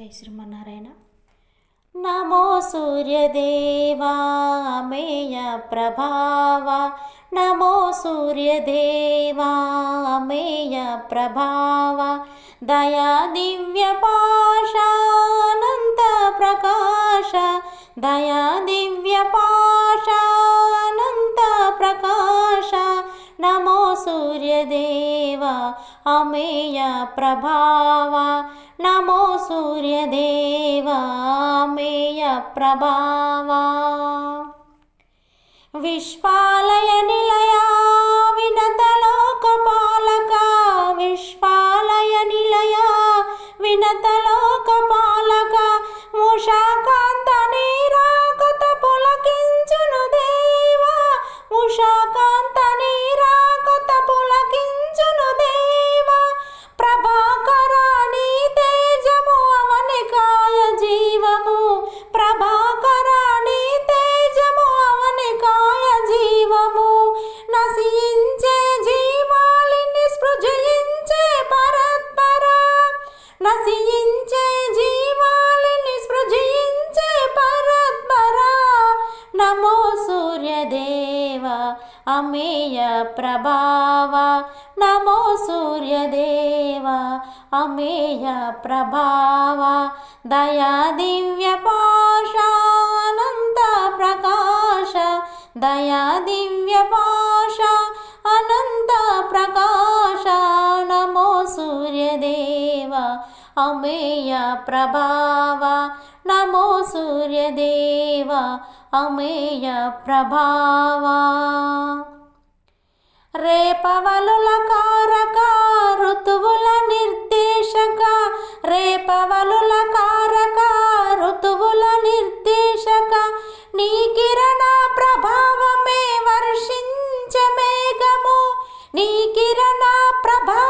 జై శ్రీమన్నారాయణ. నమో సూర్యదేవా మేయ ప్రభావ. నమో సూర్యదేవా మేయ ప్రభావ. దయా దివ్య పాశానంత ప్రకాశ. దయా దివ్య పాశానంత ప్రకాశ. నమో సూర్యదేవా అమేయ ప్రభావ. నమో సూర్యదేవ అమేయ ప్రభావ. విశ్వాలయ నిల నశించే జీవాలిని స్పృజించే పరత్పర నమో సూర్యదేవ అమేయ ప్రభావ. నమో సూర్యదేవ అమేయ ప్రభావ. దయా దివ్య పాశానంత ప్రకాశ. దయా దివ్య పాశ అనంత ప్రకాశ అమేయ ప్రభావ. నమో సూర్యదేవ అమేయ ప్రభావ. రేపవలుల కారక ఋతువుల నిర్దేశక. రేపవలుల కారక ఋతువుల నిర్దేశక. నీ కిరణ ప్రభావమే వర్షించ మేఘము. నీ కిరణ ప్రభావమే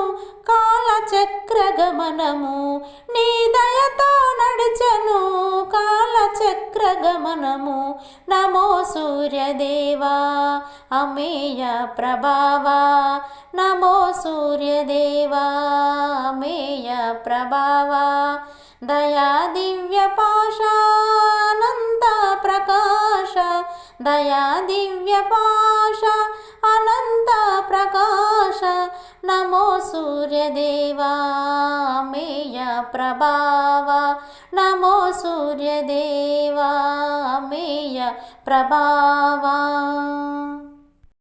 నడిచెను కాలచక్ర గమనము నీ దయతో నడిచెను కాలచక్ర గమనము నమో సూర్యదేవా అమేయ ప్రభావా. నమో సూర్యదేవా అమేయ ప్రభావా. దయా దివ్య పాశానంత ప్రకాశ దయా దివ్య పాశ అనంత ప్రకాశ నమో సూర్యదేవా మేయ ప్రభావా. నమో సూర్యదేవా మేయ ప్రభావా.